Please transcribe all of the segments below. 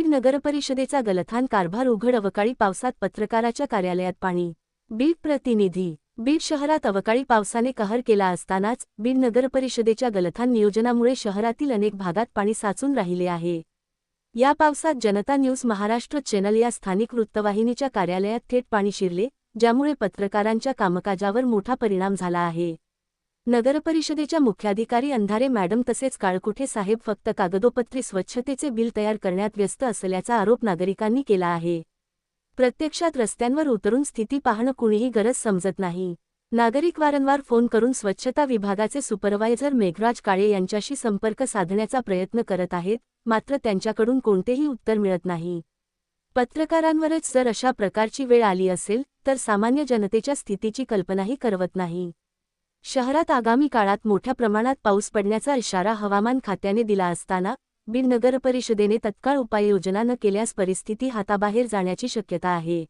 नगरपरिषदेचा गलथान कारभार उघड अवकाळी पावसात पत्रकाराच्या कार्यालयात पाणी. बीड प्रतिनिधी बीड शहरात अवकाळी पावसाने कहर केला असतानाच बीड नगरपरिषदेच्या गलथान नियोजनामुळे शहरातील अनेक भागात पाणी साचून राहिले आहे. या पावसात जनता न्यूज महाराष्ट्र चॅनल या स्थानिक वृत्तवाहिनीच्या कार्यालयात थेट पाणी शिरले ज्यामुळे पत्रकारांच्या कामकाजावर मोठा परिणाम झाला आहे. नगरपरिषदेच्या मुख्याधिकारी अंधारे मॅडम तसेच काळकुठे साहेब फक्त कागदोपत्री स्वच्छतेचे बिल तयार करण्यात व्यस्त असल्याचा आरोप नागरिकांनी केला आहे. प्रत्यक्षात रस्त्यांवर उतरून स्थिती पाहणं कुणीही गरज समजत नाही. नागरिक वारंवार फोन करून स्वच्छता विभागाचे सुपरवायझर मेघराज काळे यांच्याशी संपर्क साधण्याचा प्रयत्न करत आहेत मात्र त्यांच्याकडून कोणतेही उत्तर मिळत नाही. पत्रकारांवरच जर अशा प्रकारची वेळ आली असेल तर सामान्य जनतेच्या स्थितीची कल्पनाही करवत नाही. शहरात आगामी काळात मोठ्या प्रमाणात पाऊस पडण्याचा इशारा हवामान खात्याने दिला असताना बीड नगर परिषदेने तत्काळ उपाययोजना न केल्यास परिस्थिती हाताबाहेर जाण्याची शक्यता आहे.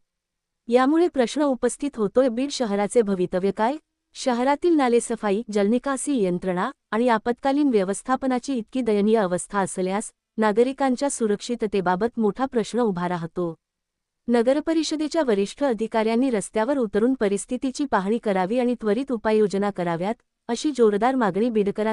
यामुळे प्रश्न उपस्थित होतोय बीड शहराचे भवितव्य काय? शहरातील नालेसफाई जलनिकासी यंत्रणा आणि आपत्कालीन व्यवस्थापनाची इतकी दयनीय अवस्था असल्यास नागरिकांच्या सुरक्षिततेबाबत मोठा प्रश्न उभा राहतो. नगरपरिषदेच्या वरिष्ठ अधिकाऱ्यांनी रस्त्यावर उतरून परिस्थितीची पाहणी करावी आणि त्वरित उपाययोजना कराव्यात अशी जोरदार मागणी बिडकरां